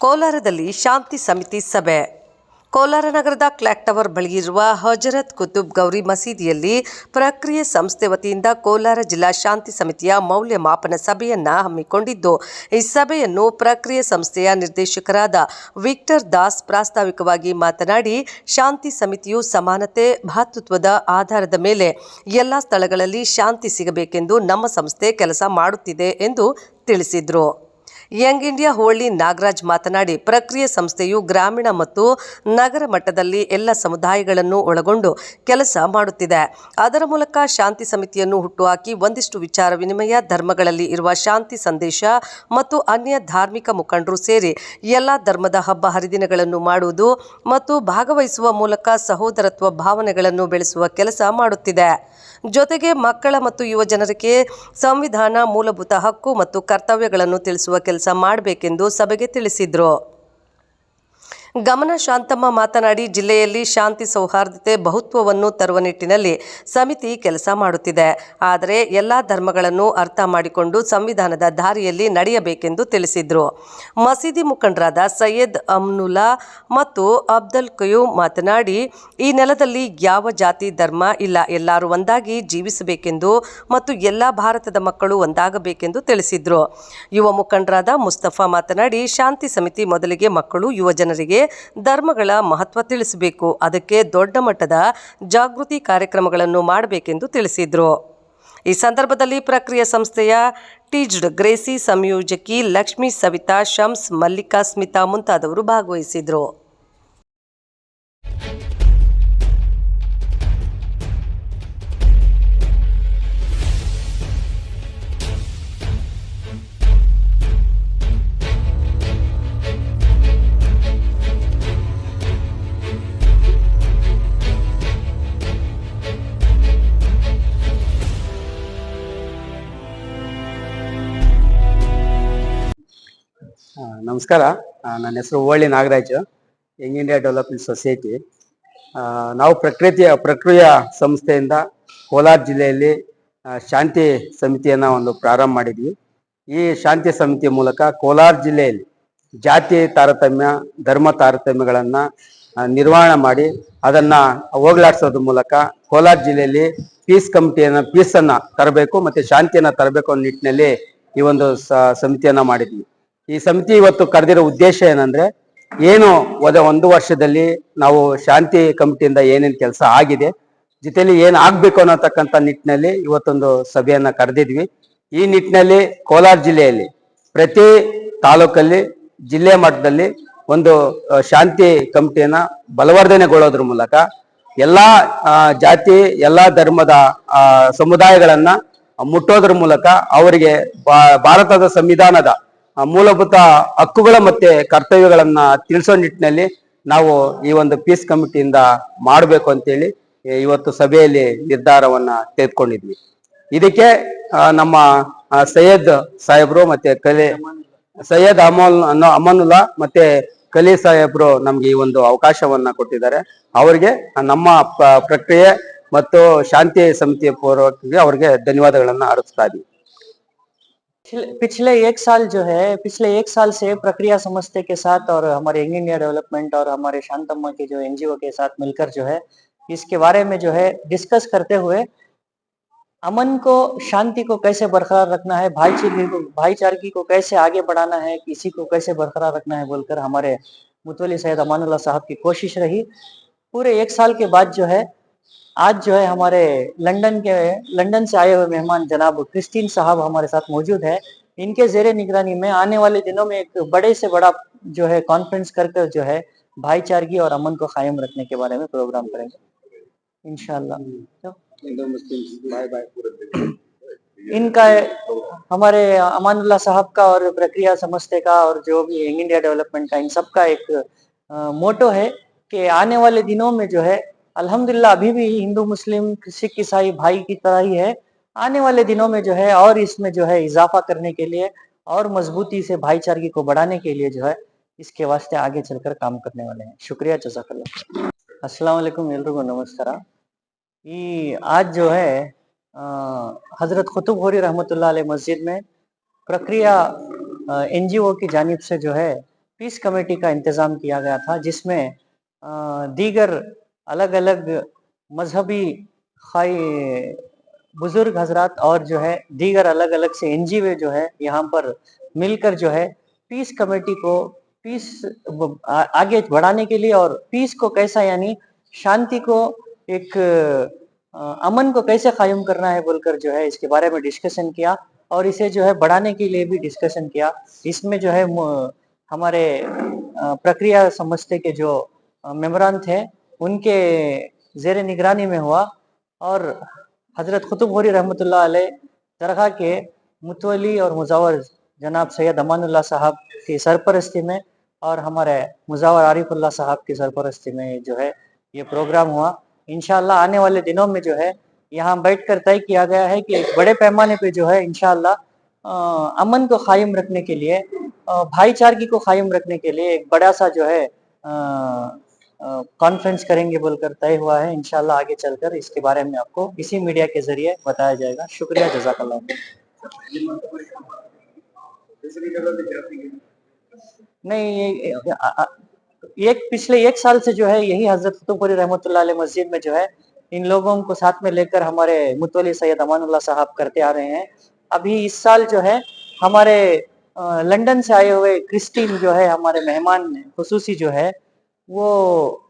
ಕೋಲಾರದಲ್ಲಿ ಶಾಂತಿ ಸಮಿತಿ ಸಭೆ. ಕೋಲಾರ ನಗರದ ಕ್ಲಾಕ್ ಟವರ್ ಬಳಿ ಇರುವ ಹಜರತ್ ಕುತುಬ್ ಗೌರಿ ಮಸೀದಿಯಲ್ಲಿ ಪ್ರಕ್ರಿಯೆ ಸಂಸ್ಥೆ ವತಿಯಿಂದ ಕೋಲಾರ ಜಿಲ್ಲಾ ಶಾಂತಿ ಸಮಿತಿಯ ಮೌಲ್ಯಮಾಪನ ಸಭೆಯನ್ನು ಹಮ್ಮಿಕೊಂಡಿದ್ದು, ಈ ಸಭೆಯನ್ನು ಪ್ರಕ್ರಿಯೆ ಸಂಸ್ಥೆಯ ನಿರ್ದೇಶಕರಾದ ವಿಕ್ಟರ್ ದಾಸ್ ಪ್ರಾಸ್ತಾವಿಕವಾಗಿ ಮಾತನಾಡಿ, ಶಾಂತಿ ಸಮಿತಿಯು ಸಮಾನತೆ, ಭಾತೃತ್ವದ ಆಧಾರದ ಮೇಲೆ ಎಲ್ಲ ಸ್ಥಳಗಳಲ್ಲಿ ಶಾಂತಿ ಸಿಗಬೇಕೆಂದು ನಮ್ಮ ಸಂಸ್ಥೆ ಕೆಲಸ ಮಾಡುತ್ತಿದೆ ಎಂದು ತಿಳಿಸಿದರು. ಯಂಗ್ ಇಂಡಿಯಾ ಹೋಳಿ ನಾಗರಾಜ್ ಮಾತನಾಡಿ, ಪ್ರಕ್ರಿಯೆ ಸಂಸ್ಥೆಯು ಗ್ರಾಮೀಣ ಮತ್ತು ನಗರ ಮಟ್ಟದಲ್ಲಿ ಎಲ್ಲ ಸಮುದಾಯಗಳನ್ನು ಒಳಗೊಂಡು ಕೆಲಸ ಮಾಡುತ್ತಿದೆ. ಅದರ ಮೂಲಕ ಶಾಂತಿ ಸಮಿತಿಯನ್ನು ಹುಟ್ಟುಹಾಕಿ ಒಂದಿಷ್ಟು ವಿಚಾರ ವಿನಿಮಯ ಧರ್ಮಗಳಲ್ಲಿ ಇರುವ ಶಾಂತಿ ಸಂದೇಶ ಮತ್ತು ಅನ್ಯ ಧಾರ್ಮಿಕ ಮುಖಂಡರು ಸೇರಿ ಎಲ್ಲ ಧರ್ಮದ ಹಬ್ಬ ಹರಿದಿನಗಳನ್ನು ಮಾಡುವುದು ಮತ್ತು ಭಾಗವಹಿಸುವ ಮೂಲಕ ಸಹೋದರತ್ವ ಭಾವನೆಗಳನ್ನು ಬೆಳೆಸುವ ಕೆಲಸ ಮಾಡುತ್ತಿದೆ. ಜೊತೆಗೆ ಮಕ್ಕಳ ಮತ್ತು ಯುವ ಜನರಿಗೆ ಸಂವಿಧಾನ ಮೂಲಭೂತ ಹಕ್ಕು ಮತ್ತು ಕರ್ತವ್ಯಗಳನ್ನು ತಿಳಿಸುವ ಕೆಲಸ ಮಾಡಬೇಕೆಂದು ಸಭೆಗೆ ತಿಳಿಸಿದರು. ಗಮನ ಶಾಂತಮ್ಮ ಮಾತನಾಡಿ ಜಿಲ್ಲೆಯಲ್ಲಿ ಶಾಂತಿ ಸೌಹಾರ್ದತೆ ಬಹುತ್ವವನ್ನು ತರುವ ನಿಟ್ಟಿನಲ್ಲಿ ಸಮಿತಿ ಕೆಲಸ ಮಾಡುತ್ತಿದೆ. ಆದರೆ ಎಲ್ಲ ಧರ್ಮಗಳನ್ನು ಅರ್ಥ ಮಾಡಿಕೊಂಡು ಸಂವಿಧಾನದ ದಾರಿಯಲ್ಲಿ ನಡೆಯಬೇಕೆಂದು ತಿಳಿಸಿದರು. ಮಸೀದಿ ಮುಖಂಡರಾದ ಸೈಯದ್ ಅಮ್ನುಲಾ ಮತ್ತು ಅಬ್ದಲ್ ಕಯೂಮ್ ಮಾತನಾಡಿ, ಈ ನೆಲದಲ್ಲಿ ಯಾವ ಜಾತಿ ಧರ್ಮ ಇಲ್ಲ, ಎಲ್ಲರೂ ಒಂದಾಗಿ ಜೀವಿಸಬೇಕೆಂದು ಮತ್ತು ಎಲ್ಲ ಭಾರತದ ಮಕ್ಕಳು ಒಂದಾಗಬೇಕೆಂದು ತಿಳಿಸಿದರು. ಯುವ ಮುಖಂಡರಾದ ಮುಸ್ತಫಾ ಮಾತನಾಡಿ, ಶಾಂತಿ ಸಮಿತಿ ಮೊದಲಿಗೆ ಮಕ್ಕಳು, ಯುವ ಜನರಿಗೆ ಧರ್ಮಗಳ ಮಹತ್ವ ತಿಳಿಸಬೇಕು. ಅದಕ್ಕೆ ದೊಡ್ಡ ಮಟ್ಟದ ಜಾಗೃತಿ ಕಾರ್ಯಕ್ರಮಗಳನ್ನು ಮಾಡಬೇಕೆಂದು ತಿಳಿಸಿದರು. ಈ ಸಂದರ್ಭದಲ್ಲಿ ಪ್ರಕ್ರಿಯೆ ಸಂಸ್ಥೆಯ ಟೀಜ್ಡ್ ಗ್ರೇಸಿ ಸಂಯೋಜಕಿ ಲಕ್ಷ್ಮೀ ಸವಿತಾ, ಶಮ್ಸ್ ಮಲ್ಲಿಕಾ, ಸ್ಮಿತಾ ಮುಂತಾದವರು ಭಾಗವಹಿಸಿದರು. ನಮಸ್ಕಾರ. ನನ್ನ ಹೆಸರು Olli Nagaraj. Young India development society ನಾವು ಪ್ರಕೃತಿಯ ಪ್ರಕ್ರಿಯ ಸಂಸ್ಥೆಯಿಂದ ಕೋಲಾರ ಜಿಲ್ಲೆಯಲ್ಲಿ ಶಾಂತಿ ಸಮಿತಿಯನ್ನ ಒಂದು ಪ್ರಾರಂಭ ಮಾಡಿದ್ವಿ. ಈ ಶಾಂತಿ ಸಮಿತಿಯ ಮೂಲಕ ಕೋಲಾರ ಜಿಲ್ಲೆಯಲ್ಲಿ ಜಾತಿ ತಾರತಮ್ಯ, ಧರ್ಮ ತಾರತಮ್ಯಗಳನ್ನ ನಿರ್ವಹಣೆ ಮಾಡಿ ಅದನ್ನ ಹೋಗ್ಲಾಡ್ಸೋದ್ರ ಮೂಲಕ ಕೋಲಾರ ಜಿಲ್ಲೆಯಲ್ಲಿ ಪೀಸ್ ಕಮಿಟಿಯನ್ನ ಪೀಸ್ ಅನ್ನ ತರಬೇಕು ಮತ್ತೆ ಶಾಂತಿಯನ್ನ ತರಬೇಕು ಅನ್ನೋ ನಿಟ್ಟಿನಲ್ಲಿ ಈ ಒಂದು ಸಮಿತಿಯನ್ನ ಮಾಡಿದ್ವಿ. ಈ ಸಮಿತಿ ಇವತ್ತು ಕರೆದಿರೋ ಉದ್ದೇಶ ಏನಂದ್ರೆ, ಏನು ಹೋದ ಒಂದು ವರ್ಷದಲ್ಲಿ ನಾವು ಶಾಂತಿ ಕಮಿಟಿಯಿಂದ ಏನೇನ್ ಕೆಲಸ ಆಗಿದೆ, ಜೊತೆಲಿ ಏನ್ ಆಗ್ಬೇಕು ಅನ್ನತಕ್ಕಂಥ ನಿಟ್ಟಿನಲ್ಲಿ ಇವತ್ತೊಂದು ಸಭೆಯನ್ನ ಕರೆದಿದ್ವಿ. ಈ ನಿಟ್ಟಿನಲ್ಲಿ ಕೋಲಾರ ಜಿಲ್ಲೆಯಲ್ಲಿ, ಪ್ರತಿ ತಾಲೂಕಲ್ಲಿ, ಜಿಲ್ಲೆ ಮಟ್ಟದಲ್ಲಿ ಒಂದು ಶಾಂತಿ ಕಮಿಟಿಯನ್ನ ಬಲವರ್ಧನೆಗೊಳ್ಳೋದ್ರ ಮೂಲಕ ಎಲ್ಲಾ ಜಾತಿ, ಎಲ್ಲಾ ಧರ್ಮದ ಸಮುದಾಯಗಳನ್ನ ಮುಟ್ಟೋದ್ರ ಮೂಲಕ ಅವರಿಗೆ ಭಾರತದ ಸಂವಿಧಾನದ ಮೂಲಭೂತ ಹಕ್ಕುಗಳ ಮತ್ತೆ ಕರ್ತವ್ಯಗಳನ್ನ ತಿಳಿಸೋ ನಿಟ್ಟಿನಲ್ಲಿ ನಾವು ಈ ಒಂದು ಪೀಸ್ ಕಮಿಟಿಯಿಂದ ಮಾಡಬೇಕು ಅಂತೇಳಿ ಇವತ್ತು ಸಭೆಯಲ್ಲಿ ನಿರ್ಧಾರವನ್ನ ತೆಗೆದುಕೊಂಡಿದ್ವಿ. ಇದಕ್ಕೆ ನಮ್ಮ ಸೈಯದ್ ಸಾಹೇಬ್ರು ಮತ್ತೆ ಕಲಿ, ಸೈಯದ್ ಅಮೋಲ್ ಅಮನುಲ್ಲಾ ಮತ್ತೆ ಕಲಿ ಸಾಹೇಬ್ರು ನಮ್ಗೆ ಈ ಒಂದು ಅವಕಾಶವನ್ನ ಕೊಟ್ಟಿದ್ದಾರೆ. ಅವರಿಗೆ ನಮ್ಮ ಪ್ರಕ್ರಿಯೆ ಮತ್ತು ಶಾಂತಿ ಸಮಿತಿಯ ಪೂರ್ವಕವಾಗಿ ಅವರಿಗೆ ಧನ್ಯವಾದಗಳನ್ನ ಅರ್ಪಿಸ್ತಾ ಇದ್ದೀವಿ पिछले एक साल जो है, पिछले एक साल से प्रक्रिया समझते के साथ और हमारे यंग इंडिया डेवलपमेंट और हमारे शांतम्मा के जो एनजीओ के साथ मिलकर जो है, इसके बारे में जो है डिस्कस करते हुए अमन को, शांति को कैसे बरकरार रखना है भाईचारे को भाईचारगी को कैसे आगे बढ़ाना है, किसी को कैसे बरकरार रखना है बोलकर हमारे मुतवली सैयद अमानुल्लाह साहब की कोशिश रही। पूरे एक साल के बाद जो है आज जो है हमारे लंदन के लंदन से आए हुए मेहमान जनाब क्रिस्टीन साहब हमारे साथ मौजूद है। इनके जेर निगरानी में आने वाले दिनों में एक बड़े से बड़ा जो है कॉन्फ्रेंस कर कर जो है भाईचारगी और अमन को कायम रखने के बारे में प्रोग्राम करेंगे। इंशाल्लाह। तो इनका हमारे अमानुल्लाह साहब का और प्रक्रिया समझते का और जो भी इंडिया डेवलपमेंट का इन सब का एक मोटो है कि आने वाले दिनों में जो है अल्हम्दुलिल्लाह अभी भी हिंदू मुस्लिम सिख ईसाई भाई की तरह ही है आने वाले दिनों में जो है और इसमें जो है इजाफा करने के लिए और मजबूती से भाईचारगी को बढ़ाने के लिए जो है इसके वास्ते आगे चलकर काम करने वाले हैं शुक्रिया जजाकल्ला अस्सलाम वालेकुम ಎಲ್ರಿಗೂ ನಮಸ್ಕಾರ ಈ आज जो है अ, हजरत खुतुब होरी रहमतुल्लाह अलैह मस्जिद में प्रक्रिया एनजीओ की जानिब से जो है पीस कमेटी का इंतजाम किया गया था जिसमें अ, दीगर अलग अलग मजहबी खाई बुज़ुर्ग हजरात और जो है, दीगर अलग अलग से एनजीओ जो है, यहाँ पर मिलकर जो है, पीस कमेटी को पीस आगे बढ़ाने के लिए और पीस को कैसा यानी शांति को एक अमन को कैसे कायम करना है बोलकर जो है, इसके बारे में डिस्कशन किया और इसे जो है, बढ़ाने के लिए भी डिस्कशन किया। इसमें जो है हमारे प्रक्रिया समझते के जो मेम्बरान थे उनके जेर निगरानी में हुआ और हज़रत कुतुब होरी अलैह दरगाह के मुतवली और मुजावर जनाब सैयद अमानुल्लाह साहब की सरपरस्ती में और हमारे मुजावर आरिफुल्ला साहब की सरपरस्ती में जो है ये प्रोग्राम हुआ। इंशाल्लाह आने वाले दिनों में जो है यहाँ बैठ कर तय किया गया है कि एक बड़े पैमाने पे जो है अ, अमन को कायम रखने के लिए भाईचारगी को कायम रखने के लिए एक बड़ा सा जो है कॉन्फ्रेंस करेंगे बोलकर, तय हुआ है इनशाला आगे चलकर इसके बारे में आपको इसी मीडिया के ज़रिए बताया जाएगा। शुक्रिया जजाकल्ला नहीं, ये एक, पिछले एक साल से जो है, यही हज़रत रहमतुल्लाह अलैह मस्जिद में जो है, इन लोगों को साथ में लेकर हमारे मुतवली सैयद अमानुल्लाह साहब करते आ रहे हैं। अभी इस साल जो है, हमारे लंदन से आए हुए क्रिस्टीन जो है, हमारे मेहमान खसूसी जो है 我